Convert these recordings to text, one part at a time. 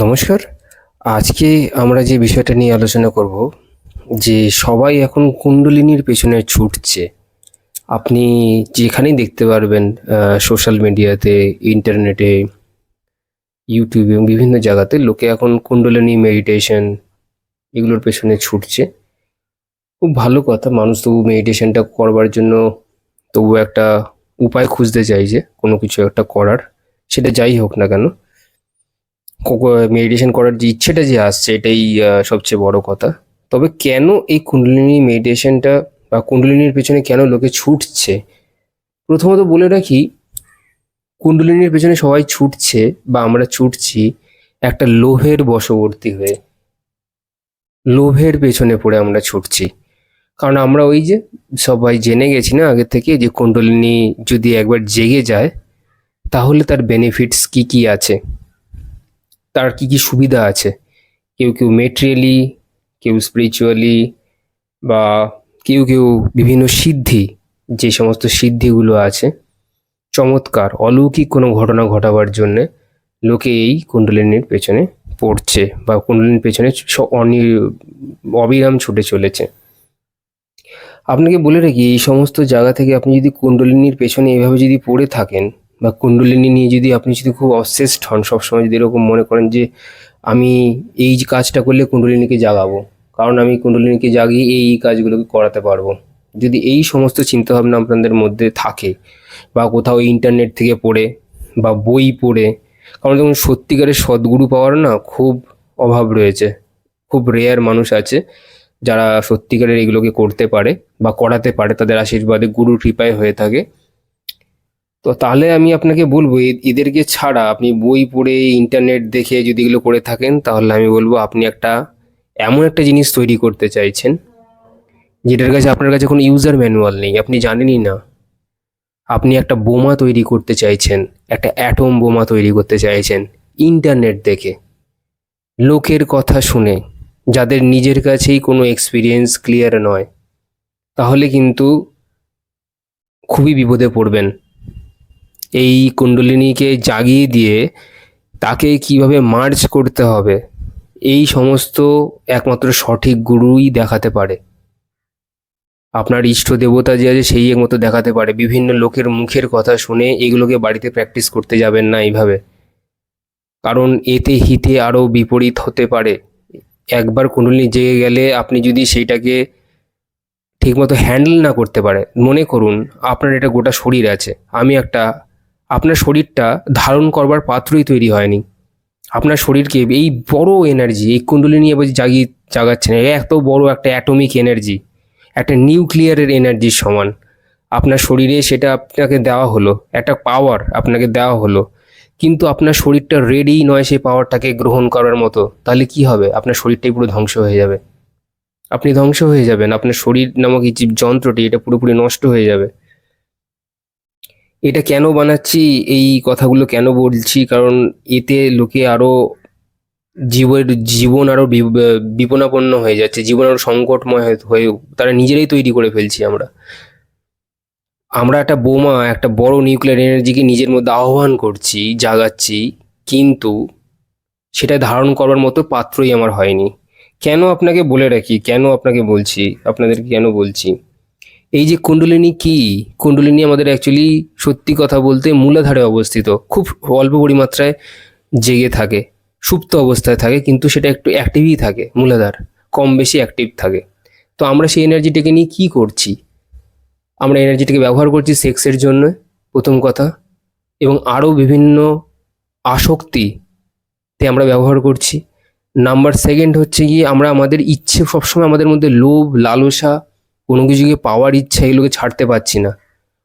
নমস্কার। আজকে আমরা যে বিষয়টা নিয়ে আলোচনা করব, যে সবাই এখন কুণ্ডলিনীর পেছনে ছুটছে। আপনি যেখানেই দেখতে পারবেন সোশ্যাল মিডিয়াতে ইন্টারনেটে ইউটিউবে বিভিন্ন জায়গাতে লোকে এখন কুণ্ডলিনী মেডিটেশন এগুলোর পেছনে ছুটছে। খুব ভালো কথা, মানুষ তবু মেডিটেশনটা করবার জন্য তবু একটা উপায় খুঁজতে চাইছে কোনো কিছু একটা করার। সেটা যাই হোক না কেন মেডিটেশন করার যে ইচ্ছেটা যে আসছে, এটাই সবচেয়ে বড় কথা। তবে কেন এই কুণ্ডলিনী মেডিটেশনটা বা কুণ্ডলিনীর পেছনে কেন লোকে ছুটছে? প্রথমত বলে রাখি, কুণ্ডলিনীর পেছনে সবাই ছুটছে বা আমরা ছুটছি একটা লোভের বশবর্তী হয়ে। লোভের পেছনে পড়ে আমরা ছুটছি। কারণ আমরা ওই যে সবাই জেনে গেছি না আগে থেকে যে কুণ্ডলিনী যদি একবার জেগে যায়, তাহলে তার বেনিফিটস কি কি আছে? তার কি কি সুবিধা আছে? কেউ কেউ মেটেরিয়ালি কেউ স্পিরিচুয়ালি বা কেউ কেউ বিভিন্ন সিদ্ধি, যে সমস্ত সিদ্ধিগুলো আছে, চমৎকার, অলৌকিক কোনো ঘটনা ঘটাবার জন্যে লোকে এই কুণ্ডলিনীর পেছনে পড়ছে বা কুণ্ডলিনীর পেছনে অবিরাম ছুটে চলেছে। আপনাকে বলে রাখি, এই সমস্ত জায়গা থেকে আপনি যদি কুণ্ডলিনীর পেছনে এভাবে যদি পড়ে থাকেন বা কুণ্ডলিনী নিয়ে যদি আপনি যদি খুব অবসেসড হন সবসময় যদি এরকম মনে করেন যে আমি এই কাজটা করলে কুণ্ডলিনীকে জাগাবো, কারণ আমি কুণ্ডলিনীকে জাগিয়ে এই এই কাজগুলোকে করাতে পারব। যদি এই সমস্ত চিন্তাভাবনা আপনাদের মধ্যে থাকে বা কোথাও ইন্টারনেট থেকে পড়ে বা বই পড়ে, কারণ দেখুন সত্যিকারের সদ্গুরু পাওয়ার না খুব অভাব রয়েছে। খুব রেয়ার মানুষ আছে যারা সত্যিকারের এগুলোকে করতে পারে বা করাতে পারে, তাদের আশীর্বাদে গুরু কৃপায় হয়ে থাকে। তো তাহলে আমি আপনাকে বলব এদেরকে ছাড়া আপনি বই পড়ে ইন্টারনেট দেখে যদি এগুলো করে থাকেন, তাহলে আমি বলব আপনি একটা, এমন একটা জিনিস তৈরি করতে চাইছেন, যেটার কাছে আপনার কাছে কোনো ইউজার ম্যানুয়াল নেই, আপনি জানেনই না। আপনি একটা বোমা তৈরি করতে চাইছেন, একটা অ্যাটম বোমা তৈরি করতে চাইছেন ইন্টারনেট দেখে। লোকের কথা শুনে, যাদের নিজের কাছেই কোনো এক্সপিরিয়েন্স ক্লিয়ার নয়, তাহলে কিন্তু খুবই বিপদে পড়বেন। এই কুণ্ডলিনীকে জাগিয়ে দিয়ে তাকে কীভাবে মার্চ করতে হবে, এই সমস্ত একমাত্র সঠিক গুরুই দেখাতে পারে। আপনার ইষ্ট দেবতা যে আছে, সেই একমাত্র দেখাতে পারে। বিভিন্ন লোকের মুখের কথা শুনে এগুলোকে বাড়িতে প্র্যাকটিস করতে যাবেন না এইভাবে। কারণ এতে হিতে আরও বিপরীত হতে পারে। একবার কুণ্ডলিনী জেগে গেলে আপনি যদি সেইটাকে ঠিকমতো হ্যান্ডেল না করতে পারে, মনে করুন আপনার এটা গোটা শরীর আছে। আমি একটা আপনার শরীরটা ধারণ করবার পাত্রই তৈরি হয়নি। আপনার শরীরকে এই বড় এনার্জি এই কুণ্ডলিনী এবার জাগিয়ে জাগাচ্ছেন এত বড় একটা অ্যাটমিক এনার্জি একটা নিউক্লিয়ারের এনার্জির সমান। আপনার শরীরে সেটা আপনাকে দেওয়া হলো, একটা পাওয়ার আপনাকে দেওয়া হলো, কিন্তু আপনার শরীরটা রেডি নয় সেই পাওয়ারটাকে গ্রহণ করার মতো। তাহলে কি হবে? আপনার শরীরটাই পুরো ধ্বংস হয়ে যাবে। আপনি ধ্বংস হয়ে যাবেন, আপনার শরীর নামক এই যন্ত্রটি এটা পুরোপুরি নষ্ট হয়ে যাবে। এটা কেন বানাচ্ছি? এই কথাগুলো কেন বলছি? কারণ এতে লোকে আরও জীবের, জীবন আরও বি- বিপনাপন্ন হয়ে যাচ্ছে, জীবন আরও সংকটময় হয়ে- তারা নিজেরাই তৈরি করে ফেলছি আমরা। আমরা একটা বোমা, একটা বড় নিউক্লিয়ার এনার্জিকে নিজের মধ্যে আহ্বান করছি, জাগাচ্ছি, কিন্তু সেটা ধারণ করবার মতো পাত্রই আমার হয়নি। কেন আপনাকে বলে রাখি? কেন আপনাকে বলছি? আপনাদেরকে কেন বলছি? এই যে কুণ্ডলিনী কি? কুণ্ডলিনী আমাদের অ্যাকচুয়ালি সত্যি কথা বলতে মূলাধারে অবস্থিত। খুব অল্প পরিমাত্রায় জেগে থাকে, সুপ্ত অবস্থায় থাকে, কিন্তু সেটা একটু অ্যাক্টিভই থাকে, মূলাধার। কম বেশি অ্যাক্টিভ থাকে। তো আমরা সেই এনার্জিটাকে নিয়ে কি করছি? আমরা এনার্জিটাকে ব্যবহার করছি সেক্সের জন্য, প্রথম কথা। এবং আরও বিভিন্ন আসক্তিতে আমরা ব্যবহার করছি। নাম্বার সেকেন্ড হচ্ছে গিয়ে আমরা আমাদের ইচ্ছে সবসময় আমাদের মধ্যে লোভ, লালসা কোনো কিছুকে পাওয়ার ইচ্ছা এগুলোকে ছাড়তে পারছি না।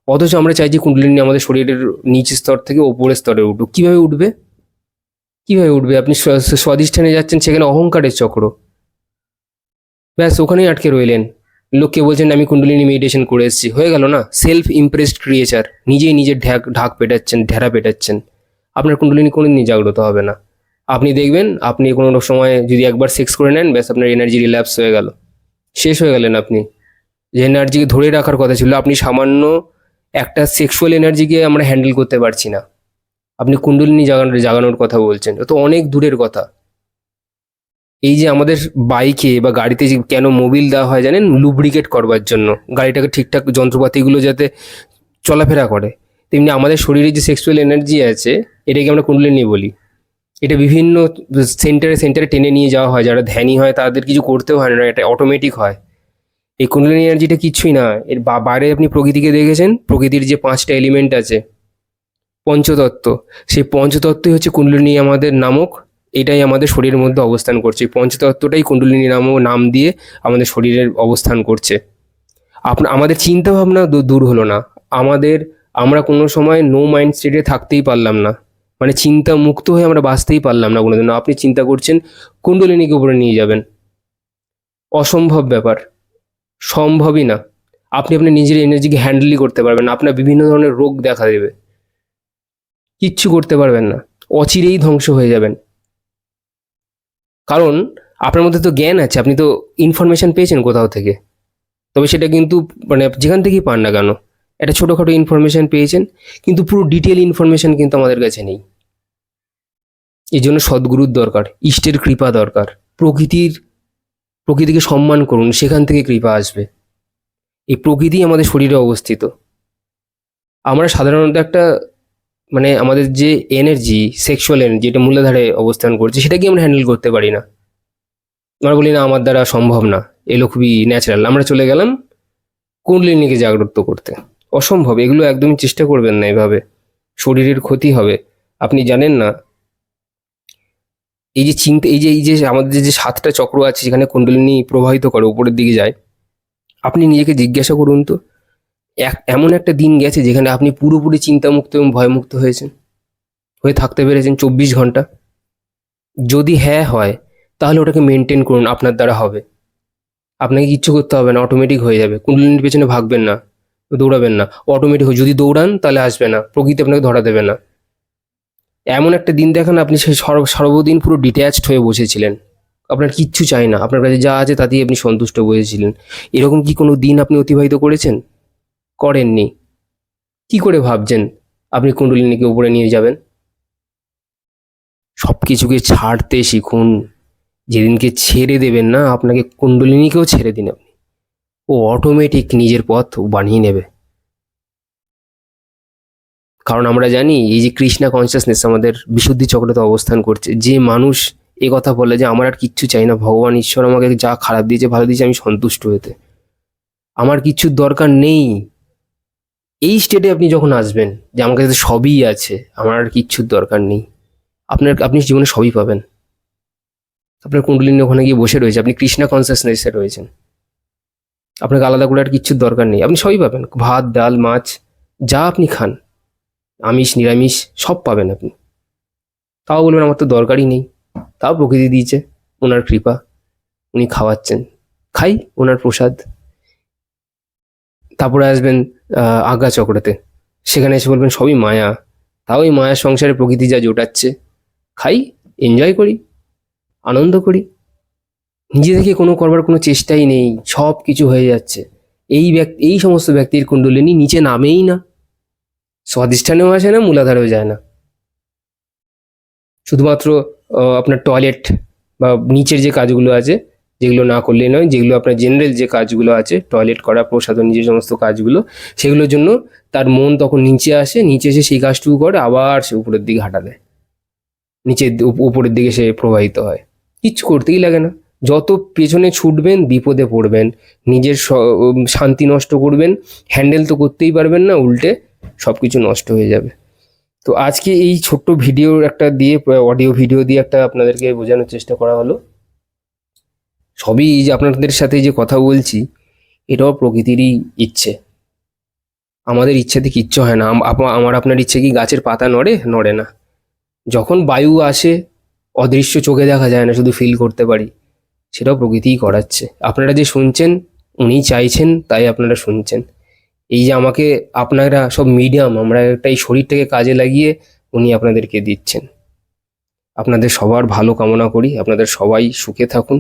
অথচ আমরা চাইছি কুণ্ডলিনী আমাদের শরীরের নিচ স্তর থেকে ওপরের স্তরে উঠুক। কীভাবে উঠবে? কীভাবে উঠবে? আপনি স্ব- স্ব- স্বাধিষ্ঠানে যাচ্ছেন, সেখানে অহংকারের চক্র। ব্যাস, ওখানেই আটকে রইলেন। লোককে বলছেন, আমি কুণ্ডলিনী মেডিটেশন করে এসেছি। হয়ে গেল না? সেলফ ইমপ্রেসড ক্রিয়েচার নিজেই নিজের ঢাক ঢাক পেটাচ্ছেন, ঢেরা পেটাচ্ছেন। আপনার কুণ্ডলিনী কোনোদিনই জাগ্রত হবে না। আপনি দেখবেন, আপনি কোনো সময় যদি একবার সেক্স করে নেন, ব্যাস আপনার এনার্জি রিল্যাপস হয়ে গেল। শেষ হয়ে গেলেন আপনি। যে এনার্জিকে ধরে রাখার কথা ছিল, আপনি সামান্য একটা সেক্সুয়াল এনার্জিকে আমরা হ্যান্ডেল করতে পারছি না। আপনি কুণ্ডলিনী জাগানোর জাগানোর কথা বলছেন, তো অনেক দূরের কথা। এই যে আমাদের বাইকে বা গাড়িতে যে কেন মোবিল দেওয়া হয় জানেন? লুব্রিকেট করবার জন্য। গাড়িটাকে ঠিকঠাক যন্ত্রপাতিগুলো যাতে চলাফেরা করে। তেমনি আমাদের শরীরে যে সেক্সুয়াল এনার্জি আছে, এটাকে আমরা কুণ্ডলিনী বলি। এটা বিভিন্ন সেন্টারে সেন্টারে টেনে নিয়ে যাওয়া হয়। যারা ধ্যানী হয়, তাদের কিছু করতেও হয় না, এটা অটোমেটিক হয়। এই কুণ্ডলিনী এনার্জিটা কিছুই না। এর বাইরে আপনি প্রকৃতিকে দেখেছেন? প্রকৃতির যে পাঁচটা এলিমেন্ট আছে, পঞ্চতত্ত্ব, সেই পঞ্চতত্ত্বই হচ্ছে কুণ্ডলিনী আমাদের নামক, এটাই আমাদের শরীরের মধ্যে অবস্থান করছে। পঞ্চতত্ত্বটাই কুণ্ডলিনী নামক নাম দিয়ে আমাদের শরীরের অবস্থান করছে। আপনার আমাদের চিন্তাভাবনা দূর হলো না। আমাদের, আমরা কোনো সময় নো মাইন্ড স্টেটে থাকতেই পারলাম না। মানে চিন্তা মুক্ত হয়ে আমরা বাঁচতেই পারলাম না কোনোদিনও। আপনি চিন্তা করছেন, কুণ্ডলিনীকে উপরে নিয়ে যাবেন। অসম্ভব ব্যাপার। সম্ভবই না। আপনি আপনার নিজের এনার্জিকে হ্যান্ডেলই করতে পারবেন না। আপনার বিভিন্ন ধরনের রোগ দেখা দেবে। কিচ্ছু করতে পারবেন না। অচিরেই ধ্বংস হয়ে যাবেন। কারণ আপনার মধ্যে তো জ্ঞান আছে। আপনি তো ইনফরমেশন পেয়েছেন কোথাও থেকে। তবে সেটা কিন্তু মানে যেখান থেকেই পান না কেন, একটা ছোটোখাটো ইনফরমেশন পেয়েছেন, কিন্তু পুরো ডিটেল ইনফরমেশন কিন্তু আমাদের কাছে নেই। এই জন্য সদ্গুরুর দরকার, ইষ্টের কৃপা দরকার, প্রকৃতির প্রকৃতিকে সম্মান করুন, সেখান থেকে কৃপা আসবে। এই প্রকৃতি আমাদের শরীরে অবস্থিত। আমরা সাধারণত একটা মানে আমাদের যে এনার্জি সেক্সুয়াল এনার্জি যেটা মূলাধারে অবস্থান করছে, সেটাকে আমরা হ্যান্ডেল করতে পারি না। আমরা বলি, না, আমার দ্বারা সম্ভব না। এগুলো খুবই ন্যাচারাল আমরা চলে গেলাম কুণ্ডলিনীকে জাগ্রত করতে। অসম্ভব, এগুলো একদমই চেষ্টা করবেন না এভাবে। শরীরের ক্ষতি হবে। আপনি জানেন না এই যে চিন্তা এই যে এই যে আমাদের যে সাতটা চক্র আছে যেখানে কুণ্ডলিনী প্রবাহিত করে, উপরের দিকে যায়, আপনি নিজেকে জিজ্ঞাসা করুন তো, এক, এমন একটা দিন গেছে যেখানে আপনি পুরোপুরি চিন্তামুক্ত এবং ভয়মুক্ত হয়েছেন, হয়ে থাকতে পেরেছেন চব্বিশ ঘণ্টা। যদি হ্যাঁ হয়, তাহলে ওটাকে মেনটেন করুন, আপনার দ্বারা হবে। আপনাকে কিচ্ছু করতে হবে না অটোমেটিক হয়ে যাবে। কুণ্ডলিনীর পেছনে ভাগবেন না, দৌড়াবেন না। অটোমেটিক যদি দৌড়ান, তাহলে আসবে না। প্রকৃতি আপনাকে ধরা দেবে না। এমন একটা দিন দেখান আপনি সেই সর্ব- সর্বদিন পুরো ডিট্যাচড হয়ে বসেছিলেন। আপনার কিচ্ছু চাই না। আপনার কাছে যা আছে তাতেই আপনি সন্তুষ্ট বসেছিলেন। এরকম কি কোনো দিন আপনি অতিবাহিত করেছেন? করেননি। কি করে ভাবছেন আপনি কুণ্ডলিনীকে উপরে নিয়ে যাবেন? সব কিছুকে ছাড়তে শিখুন। যেদিনকে ছেড়ে দেবেন না, আপনাকে কুণ্ডলিনীকেও ছেড়ে দিন আপনি। ও অটোমেটিক নিজের পথ বানিয়ে নেবে। কারণ আমরা জানি এই যে কৃষ্ণা কনসিয়াসনেস আমাদের বিশুদ্ধি চক্রতে অবস্থান করছে। যে মানুষ এ কথা বলে যে, আমার আর কিচ্ছু চাই না, ভগবান, ঈশ্বর আমাকে যা খারাপ দিয়েছে, ভালো দিয়েছে, আমি সন্তুষ্ট হতে। আমার কিচ্ছুর দরকার নেই। এই স্টেটে আপনি যখন আসবেন, যে আমার কাছে সবই আছে, আমার আর কিচ্ছুর দরকার নেই, আপনার, আপনি জীবনে সবই পাবেন। আপনার কুণ্ডলিনী ওখানে গিয়ে বসে রয়েছে, আপনি কৃষ্ণা কনসিয়াসনেসে রয়েছেন। আপনাকে আলাদা করে আর কিচ্ছুর দরকার নেই, আপনি সবই পাবেন। ভাত, ডাল, মাছ, যা আপনি খান। আমিষ, নিরামিষ সব পাবেন আপনি। তাও বলবেন আমার তো দরকারই নেই। তাও প্রকৃতি দিয়েছে, ওনার কৃপা। উনি খাওয়াচ্ছেন। খাই ওনার প্রসাদ। তারপরে আসবেন আজ্ঞা চক্রতে। সেখানে এসে বলবেন, সবই মায়া। তাও এই মায়ার সংসারে প্রকৃতি যা জোটাচ্ছে। খাই এনজয় করি, আনন্দ করি। নিজে থেকে কোনো করবার কোনো চেষ্টাই নেই। সব কিছু হয়ে যাচ্ছে। এই ব্যক্তি, এই সমস্ত ব্যক্তির কুণ্ডলিনী নিচে নামেই না। স্বাধিষ্ঠানেও আসে না মূলাধারেও যায় না শুধুমাত্র আপনার টয়লেট বা নিচের যে কাজগুলো আছে, যেগুলো না করলেই নয়, যেগুলো আপনার জেনারেল যে কাজগুলো আছে টয়লেট করা, প্রসাধন নিজের সমস্ত কাজগুলো, সেগুলোর জন্য তার মন তখন নিচে আসে, নিচে এসে সেই কাজটুকু করে, আবার সে উপরের দিকে হাঁটা দেয়। নিচের উপরের দিকে সে প্রবাহিত হয়। কিচ্ছু করতেই লাগে না। যত পেছনে ছুটবেন, বিপদে পড়বেন, নিজের শান্তি নষ্ট করবেন হ্যান্ডেল তো করতেই পারবেন না, উল্টে সব কিছু নষ্ট হয়ে যাবে। তো আজকে এই ছোট্ট ভিডিও একটা দিয়ে অডিও ভিডিও দিয়ে একটা আপনাদেরকে বোঝানোর চেষ্টা করা হলো। সবই যে আপনাদের সাথে যে কথা বলছি, এটাও প্রকৃতিরই ইচ্ছে। আমাদের ইচ্ছেতে কিচ্ছু হয় না। আমার আপনার ইচ্ছে কি গাছের পাতা নড়ে? নড়ে না। যখন বায়ু আসে, অদৃশ্য চোখে দেখা যায় না, শুধু ফিল করতে পারি। সেটাও প্রকৃতিই করাচ্ছে। আপনারা যে শুনছেন, উনি চাইছেন, তাই আপনারা শুনছেন। এই যে আমাকে আপনারা সব মিডিয়াম আমরা একটা এই শরীরটাকে কাজে লাগিয়ে উনি আপনাদেরকে দিচ্ছেন। আপনাদের সবার ভালো কামনা করি, আপনাদের সবাই সুখে থাকুন,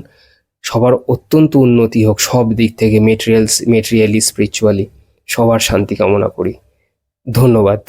সবার অত্যন্ত উন্নতি হোক, সব দিক থেকে মেটেরিয়ালস মেটেরিয়ালি স্পিরিচুয়ালি সবার শান্তি কামনা করি। ধন্যবাদ।